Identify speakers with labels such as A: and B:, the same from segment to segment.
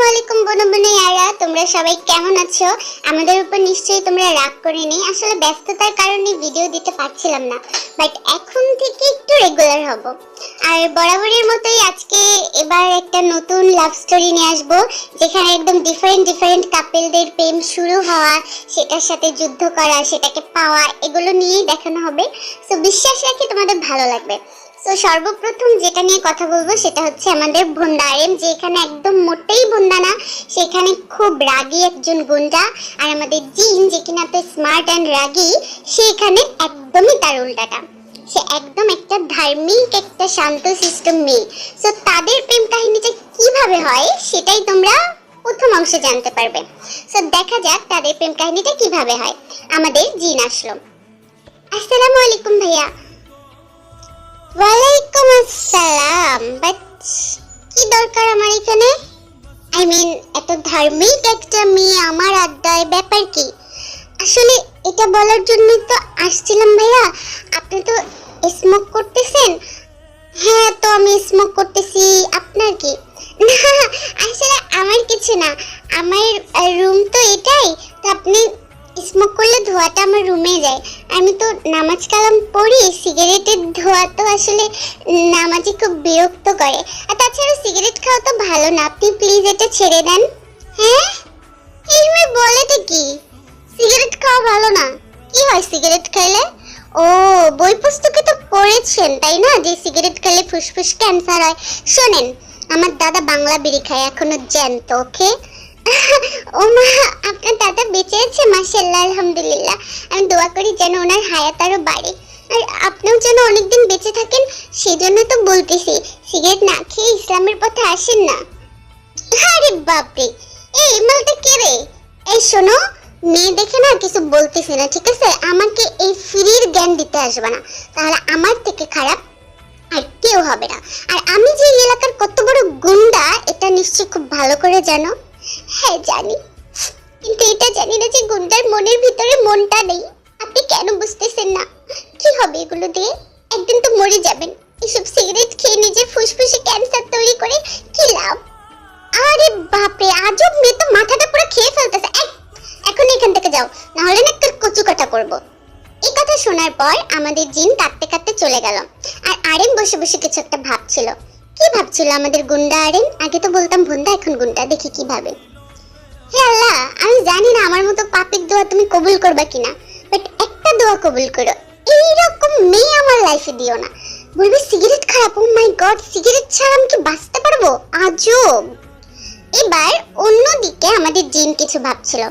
A: আসসালামু আলাইকুম বোন বোনাইয়ারা, তোমরা সবাই কেমন আছো? আমাদের উপর নিশ্চয়ই তোমরা রাগ করেনি আসলে ব্যস্ততার কারণে ভিডিও দিতে পারছিলাম না বাট এখন থেকে একটু রেগুলার হব। আর বরাবরের মতোই আজকে এবার একটা নতুন লাভ স্টোরি নিয়ে আসব, যেখানে একদম ডিফারেন্ট ডিফারেন্ট কাপেলদের প্রেম শুরু হওয়া, সেটার সাথে যুদ্ধ করা, সেটাকে পাওয়া, এগুলো নিয়েই দেখানো হবে। সো বিশ্বাস রাখি তোমাদের ভালো লাগবে। তো সর্বপ্রথম যেটা নিয়ে কথা বলব সেটা হচ্ছে আমাদের ভন্ডারেম যে এখানে একদম মোটেই ভন্ডা না, সেখানে খুব রাগী একজন গুন্ডা আর আমাদের জিন, যে কিনা তো স্মার্ট অ্যান্ড রাগী সে এখানে একদমই তার উল্টাটা। সে একদম একটা ধার্মিক, একটা শান্ত সিস্টেম মেয়ে। সো তাদের প্রেম কাহিনীটা কীভাবে হয় সেটাই তোমরা প্রথম অংশে জানতে পারবে। সো দেখা যাক তাদের প্রেম কাহিনীটা কীভাবে হয়। আমাদের জিন আসলো। আসসালামু আলাইকুম ভাইয়া। ওয়ালাইকুম আসসালাম। বাট কি দরকার আমার এখানে? আই মিন এত ধার্মিক একটা মেয়ে আমার আড্ডায়, ব্যাপার কি? আসলে এটা বলার জন্যই তো আসছিলাম ভাইয়া। আপনি তো স্মোক করতেছেন? হ্যাঁ তো আমি স্মোক করতেছি। আপনার কি? না, আসলে আমার কিছু না। আমার রুম তো এটাই। তো আপনি স্মোক করলে ধোঁয়াটা আমার রুমে যায়। আমি তো নামাজ কালাম পড়ি, সিগারেটের ধোঁয়া তো আসলে নামাজে খুব বিরক্ত করে। আর তাছাড়া সিগারেট খাওয়া তো ভালো না। আপনি প্লিজ এটা ছেড়ে দেন। হ্যাঁ? এই মেয়ে বলেটা কি? সিগারেট খাওয়া ভালো না। কি হয় সিগারেট খাইলে? ও, বই পুস্তকে তো পড়েছেন, তাই না? যে সিগারেট খেলে ফুসফুস ক্যান্সার হয়। শোনেন, আমার দাদা বাংলা বিড়ি খায়, এখনও জ্যান্ত, ওকে? ও মা আপনার দাদা বেঁচে আছে মাশাল্লাহ আলহামদুলিল্লাহ। আমি দোয়া করি যেন ওনার হায়াত আরও বাড়ে। আর আপনিও যেন অনেকদিন বেঁচে থাকেন, সেজন্য তো বলতেছি, সিগারেট না খেয়ে ইসলামের পথে আসেন না। আরে বাপরে, এই মালটা কে রে? এই শোনো, মেয়ে দেখে না কিছু বলতেছি না, ঠিক আছে? আমাকে এই ফ্রির জ্ঞান দিতে আসবে না। তাহলে আমার থেকে খারাপ আর কেউ হবে না। আর আমি যে এলাকার কত বড় গুন্ডা, এটা নিশ্চয়ই খুব ভালো করে জানো। হ্যাঁ জানি। কিন্তু এটা জানি না যে গুন্ডার মনের ভিতরে মনটা নেই। আপনি কেন বুঝতেছেন না? কি হবে এগুলো দিয়ে? একদিন তো মরে যাবেন। এসব সিগারেট খেয়ে নিজের ফুসফুসে ক্যান্সার তৈরি করে কি লাভ? আরে বাপরে, আজব মেয়ে তো মাথাটা পুরো খেয়ে ফেলতেছে। এখন এখান থেকে যাও না হলে না কচু কাটা করব। এই কথা শোনার পর আমাদের জিন কাঁদতে কাঁদতে চলে গেল। আর আরেন বসে বসে কিছু একটা ভাবছিল। কি ভাবছিল আমাদের গুন্ডা আরেন আগে তো বলতাম ভুন্ডা এখন গুন্ডা, দেখি কি ভাবে। হে আল্লাহ, আমি জানি না আমার মতো পাপির দোয়া তুমি কবুল করবা কিনা বাট একটা দোয়া কবুল করো, এইরকম মেয়ে আমার লাইফে দিও না। বলবে, সিগারেট খারাপ ও মাই গড সিগারেট ছাড়া আমি কি বাঁচতে পারব? আজব! এবার অন্যদিকে আমাদের জিন কিছু ভাবছিল।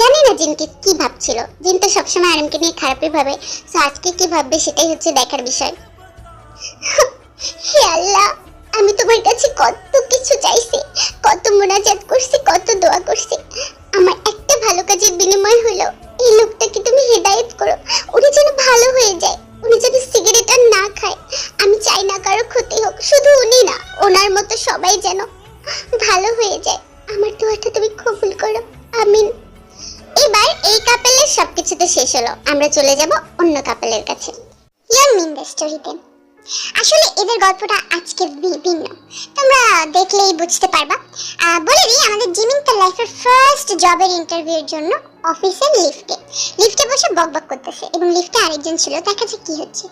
A: জানি না জিনকে কি ভাবছিল। জিন তো সবসময় আরামকে নিয়ে খারাপই ভাবে তো আজকে কি ভাববে সেটাই হচ্ছে দেখার বিষয়। হে আল্লাহ! আমি তোমার কাছে কত কিছু চাইছি, কত মোনাজাত করছি, কত দোয়া করছি। আমার একটা ভালো কাজের বিনিময় হলো এই লোকটাকে তুমি হেদায়েত করো। উনি যেন ভালো হয়ে যায়, উনি যেন সিগারেট আর না খায়। আমি চাই না কারও ক্ষতি হোক, শুধু উনি না, ওনার মতো সবাই যেন ভালো হয়ে যায়। আমার দোয়াটা তুমি কবুল করো, আমিন। এবার এই কাপেলের সবকিছু তো শেষ হলো। আমরা চলে যাব অন্য কাপেলের কাছে। ইয়ার মিন দ্য স্টোরিতে আসলে এদের গল্পটা আজকে ভিন্ন। তোমরা দেখলেই বুঝতে পারবা। বলে দিই আমাদের জিমিন তার লাইফের ফার্স্ট জবের ইন্টারভিউর জন্য অফিসের লিফটে লিফটে বসে বকবক করতেছে এবং লিফটে আরেকজন ছিল। তার কাছে কি হচ্ছে।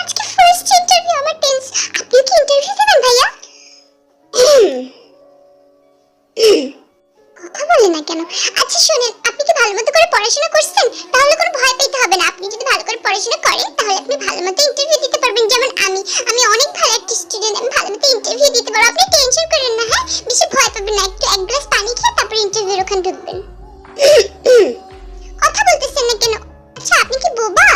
A: আজকে ফার্স্ট ইন্টারভিউ আমার টেন্স আপনি কি ইন্টারভিউ দেবেন ভাইয়া? কথা বলে না কেন? আচ্ছা শুনেন করে পড়াশোনা করছেন তাহলে কোনো ভয় পেতে হবে না। আপনি যদি ভালো করে পড়াশোনা করেন তাহলে আপনি ভালো মতো ইন্টারভিউ দিতে পারবেন। যেমন আমি আমি অনেক ভালো একটা স্টুডেন্ট আমি ভালো মতো ইন্টারভিউ দিতে পারব। আপনি টেনশন করেন না হ্যাঁ? বেশি ভয় পাবেন না। একটু এক গ্লাস পানি খেয়ে তারপর ইন্টারভিউর ওখানে ঢুকবেন। কথা বলতেছেন না কেন? আচ্ছা আপনি কি বোবা?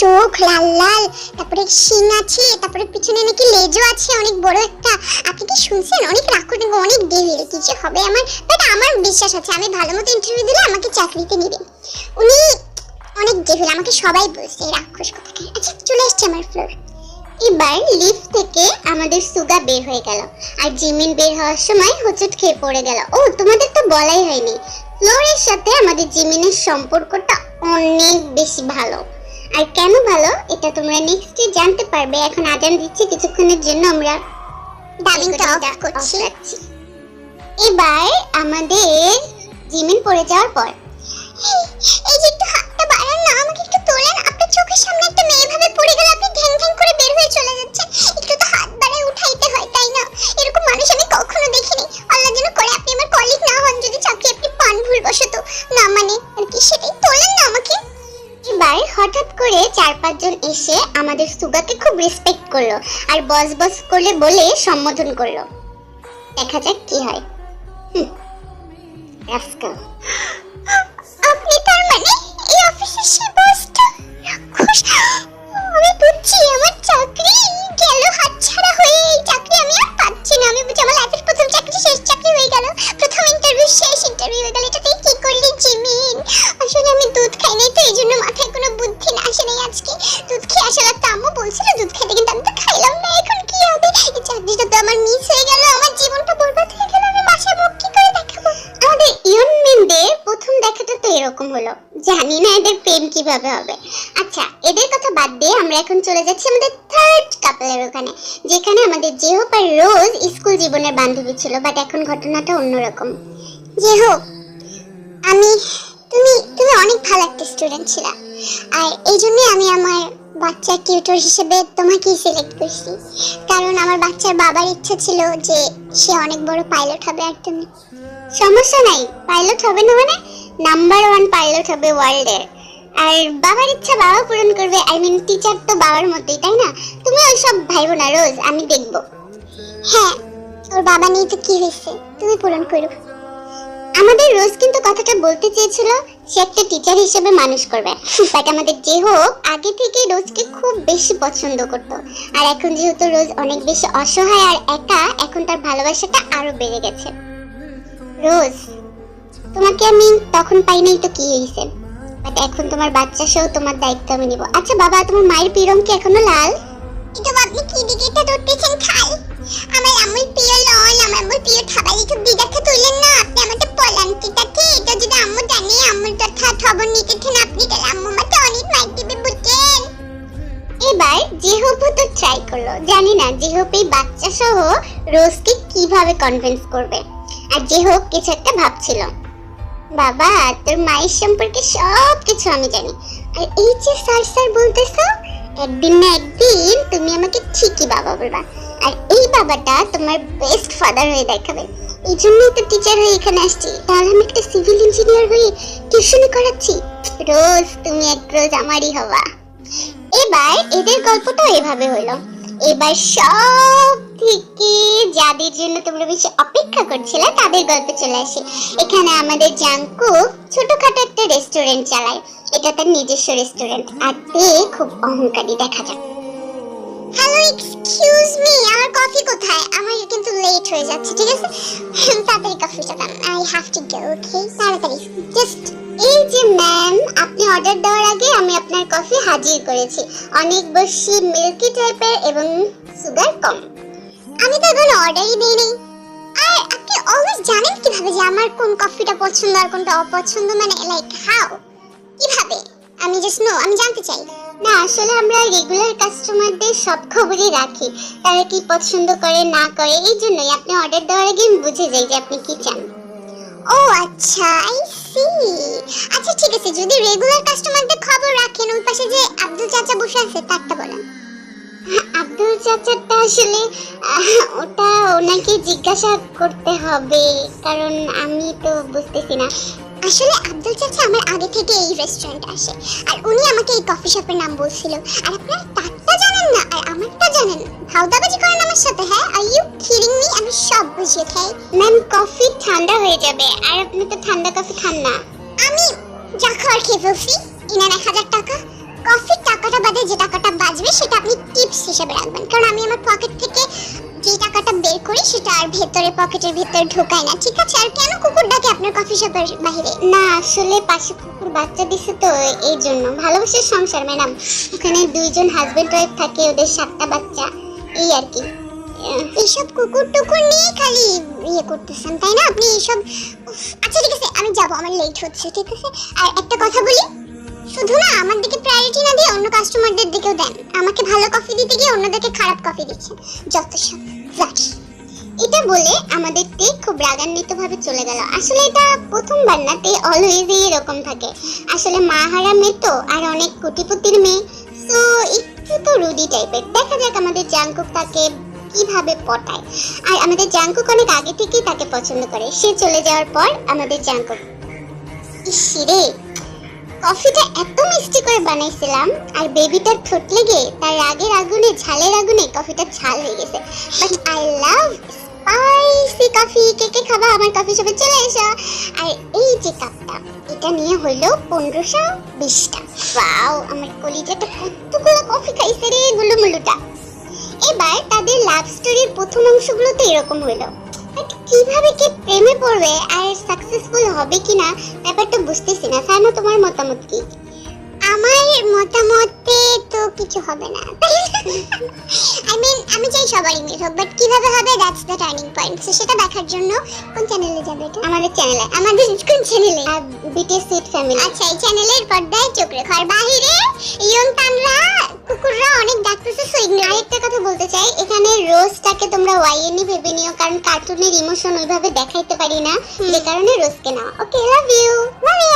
A: চোখ লাল লাল, তারপরে শিং আছে, তারপরে পিছনে নাকি লেজও আছে, অনেক বড় একটা। আপনি কি শুনছেন? অনেক রাক্ষস অনেক ডেভিল কিছু হবে আমার? বাট আমার বিশ্বাস আছে, আমি ভালো মতো ইন্টারভিউ দিলে আমাকে চাকরিতে নেবেন উনি অনেক ডেভিল আমাকে সবাই বলছে রাক্ষস কথাকে আচ্ছা চলে এসছে আমার ফ্লোর এবার লিফট থেকে আমাদের সুগা বের হয়ে গেল। আর জিমিন বের হওয়ার সময় হোঁচট খেয়ে পড়ে গেল। ও, তোমাদের তো বলাই হয়নি। ফ্লোরের সাথে আমাদের জিমিনের সম্পর্কটা অনেক বেশি ভালো। আর কেন ভালো? এটা তোমরা নেক্সট জানতে পারবে। এখন আজান দিচ্ছি কিছুক্ষণের জন্য আমরা ডাবিংটা অফ করছি। এবার আমাদের জিমিন পড়ে যাওয়ার পর। এই যে একটু হাতটা বাড়ান না আমাকে একটু তোলেন। আপনার চোখের সামনে একটা মেয়ে ভাবে পড়ে গেল আপনি চার পাঁচজন এসে আমাদের সুগাকে খুব রেসপেক্ট করল আর বস বস করলে বলে সম্বোধন করল। দেখা যাক কি হয়। হুম রাস্কাল দুধ খেয়ে আসা লাগতো আম্মু বলছিল, দুধ খাইতে কিন্তু আমি তো খাইলাম না, এখন কি হবে? এই চাকরিটা তো, আমার মিস হয়ে গেল, আমার জীবনটা বরবাদ হয়ে গেল, আমি বাসায় মুখ কি করে দেখাবো? আমাদের ইয়নমিনদের প্রথম দেখাটা তো এরকম হলো। জানি না এদের প্রেম কীভাবে হবে। আচ্ছা এদের কথা বাদ দিয়ে আমরা এখন চলে যাচ্ছি আমাদের থার্ড কাপলের ওখানে, যেখানে আমাদের জেহোপ আর রোজ স্কুল জীবনের বান্ধবী ছিল বাট এখন ঘটনাটা অন্যরকম। জেহোপ, আমি তুমি তুমি অনেক ভালো একটা স্টুডেন্ট ছিল। আর এই জন্য আমি আমার বাচ্চার টিউটর হিসেবে তোমাকেই সিলেক্ট করছি। কারণ আমার বাচ্চার বাবার ইচ্ছা ছিল যে সে অনেক বড় পাইলট হবে আর তুমি। সমস্যা নাই পাইলট হবে না মানে নাম্বার ওয়ান পাইলট হবে ওয়ার্ল্ডের আর বাবার ইচ্ছা বাবা পূরণ করবে আই মিন টিচার তো বাবার মতোই, তাই না? তুমি ওইসব ভাইবো না রোজ আমি দেখব। হ্যাঁ ওর বাবা নিয়ে তো কি হয়েছে? তুমি পূরণ করো। আমাদের রোজ কিন্তু কথাটা বলতে চেয়েছিল, সে একটা টিচার হিসেবে মানুষ করবে। বাট আমাদের যে হোক, আগে থেকে রোজকে খুব বেশি পছন্দ করত। আর এখন যেহেতু রোজ অনেক বেশি অসহায় আর একা, এখন তার ভালোবাসাটা আরও বেড়ে গেছে। রোজ, তোমাকে আমি তখন পাই নাই তো কি হয়েছে? বাট এখন তোমার বাচ্চা সহ তোমার দায়িত্ব আমি নিব। আচ্ছা বাবা, তোমার মায়ের পিরম কি এখনও লাল? এটা আপনি কি দিকে এটা ধরতেছেন খাল আমার আমুল প্রিয় লন আমার আমুল প্রিয় খাবার একটু দিদাকে তুললেন না আপনি? আমাদের পলান্তিটাকে এটা যদি আম্মু জানে, আম্মুর কথা খবর নিতে ঠেন আপনি, তাহলে আম্মু আমাকে অনেক মাইক দিবে বুঝছেন? এবার জেহপও তো ট্রাই করল। জানি না জেহপ এই বাচ্চা সহ রোজকে কীভাবে কনভিন্স করবে। আর জেহপ কিছু একটা ভাবছিল। বাবা, তোর মায়ের সম্পর্কে সব কিছু আমি জানি। আর এই যে স্যার স্যার বলতেছো একদিন না একদিন তুমি আমাকে ঠিকই বাবা বলবা। আর এই বাবাটা তোমার বেস্ট ফাদার হয়ে দেখাবে। এই জন্যই তো টিচার হয়ে এখানে আসছি। তাহলে আমি একটা সিভিল ইঞ্জিনিয়ার হয়ে টিউশনি করাচ্ছি। রোজ তুমি এক রোজ আমারই হবা এবার এদের গল্পটাও এভাবে হলো। এবার সব থেকে যাদের জন্য তোমরা বেশি অপেক্ষা করছিলে, তাদের গল্পে চলে আসি। এখানে আমাদের জাঙ্কু ছোটখাটো একটা রেস্টুরেন্ট চালায়। এটা তার নিজস্ব রেস্টুরেন্ট আর তে খুব অহংকারী দেখা যায়। হ্যালো এক্সকিউজ মি আমার কফি কোথায়? আমার কিন্তু লেট হয়ে যাচ্ছে, ঠিক আছে? তাড়াতাড়ি কফিটা দাম I have to go okay তাড়াতাড়ি জাস্ট এই যে ম্যাম আপনি অর্ডার দেওয়ার আগে আমি আপনার কফি হাজির করেছি। অনেক বেশি মিল্কি টাইপের এবং সুগার কম। আমি তো এখন অর্ডারই দিইনি। আর আপনি অলওয়েজ জানেন কীভাবে যে আমার কোন কফিটা পছন্দ আর কোনটা অপছন্দ মানে লাইক হাউ কীভাবে? আমি জাস্ট নো আমি জানতে চাই। না, আসলে আমরা রেগুলার কাস্টমারদের সব খবরই রাখি। তারা কি পছন্দ করে, না করে, এই জন্যই আপনি অর্ডার দেওয়ার আগে আমি বুঝে যাই যে আপনি কি চান। ও আচ্ছা আই সি আচ্ছা ঠিক আছে, যদি রেগুলার কাস্টমারদের খবর রাখেন, ওই পাশে যে আব্দুল চাচা বসে আছে, তারটা বলেন। আব্দুল চাচাটা আসলে ওটা ওনাকে জিজ্ঞাসা করতে হবে, কারণ আমি তো বুঝতেছি না। আসলে আব্দুল চাচা আমার আগে থেকে এই রেস্টুরেন্টে আসে। আর উনি আমাকে এই কফি শপের নাম বলছিল। আর আপনারা তারটা জানেন না? আর আমারটা জানেন ভাউদাবাজি করেন আমার সাথে হ্যাঁ? আর ইউ কিডিং মি আমি সব বুঝিয়ে খাই। ম্যাম কফি ঠান্ডা হয়ে যাবে। আর আপনি তো ঠান্ডা কফি খান না। আমি যা খাওয়ার খেয়ে ফেলছি। ইনার এক হাজার টাকা। কফির টাকাটা বাদে যে টাকাটা বাঁচবে সেটা আপনি টিপস হিসেবে রাখবেন। কারণ আমি আমার পকেট থেকে যে টাকাটা বের করি সেটা আর ভেতরে পকেটের ভেতরে ঢোকাই না। ঠিক আছে? আর কেন আপনার কফি বাইরে না, আসলে পাশে কুকুর বাচ্চা দিছে তো, এই জন্য। ভালোবাসার সংসার, ম্যাডাম। ওখানে দুইজন হাজবেন্ড ওয়াইফ থাকে, ওদের সাতটা বাচ্চা। এই আর কি। এইসব কুকুর টুকুর নিয়ে খালি ইয়ে করতেছেন, তাই না? আপনি এইসব আচ্ছা ঠিক আছে, আমি যাব, আমার লেট হচ্ছে, ঠিক আছে? আর একটা কথা বলি, শুধু না, আমার দিকে প্রায়োরিটি না দিয়ে অন্য কাস্টমারদের দিকেও দেন। আমাকে ভালো কফি দিতে গিয়ে অন্যদেরকে খারাপ কফি দিচ্ছেন। যত সব এটা বলে আমাদের তে খুব রাগান্বিত ভাবে চলে গেল। আসলে এটা প্রথমবার না, তে অলওয়েজই এরকম থাকে। আসলে মা হারা মেয়ে তো, আর অনেক কোটিপতির মেয়ে। সো একটু তো রুডি টাইপের দেখা যাক আমাদের জাঙ্কুক তাকে কীভাবে পটায়। আর আমাদের জাঙ্কুক অনেক আগে থেকেই তাকে পছন্দ করে। সে চলে যাওয়ার পর আমাদের জাঙ্কুক ইসিরে কফিটা এত মিষ্টি করে বানাইছিলাম, আর বেবিটার ঠোঁট লেগে তার রাগের আগুনে, ঝালের আগুনে কফিটা ঝাল হয়ে গেছে। But I love spicy coffee কে কে খাবা? আমার কফি শপে চলে এসো। আর এই যে কাপটা এটা নিয়ে হইল পনেরোশো বিশটা। ওয়াও আমার কলিজাটা কতগুলো কফি খাইছে রে গুলুমুলুটা এবার তাদের লাভ স্টোরির প্রথম অংশগুলো তো এরকম হইল বাট কীভাবে কে প্রেমে পড়বে আর সাকসেসফুল হবে কিনা, ব্যাপারটা বুঝতেছি না। সানা তোমার মতামত কি? আমার মতামতে তো কিছু হবে না। আই মিন আমি চাই সবারই মিট হোক বাট কীভাবে হবে that's the turning point so সেটা দেখার জন্য কোন চ্যানেলে যাবে এটা? আমাদের চ্যানেলে আমাদের কোন চ্যানেলে বিটিএস সুইট ফ্যামিলি আচ্ছা এই চ্যানেলের পর্দায় চোখ রেখো। আর বাহিরে ইয়ং তানরা কুকুররা অনেক ডাকতেছে সো ইগনোর আরেকটা কথা বলতে চাই এখানে রোজটাকে তোমরা ওয়াইএনই ভেবে নিও কারণ কার্টুনের ইমোশন ওইভাবে দেখাইতে পারি না। যে কারণে রোজকে নাও। Okay love you love you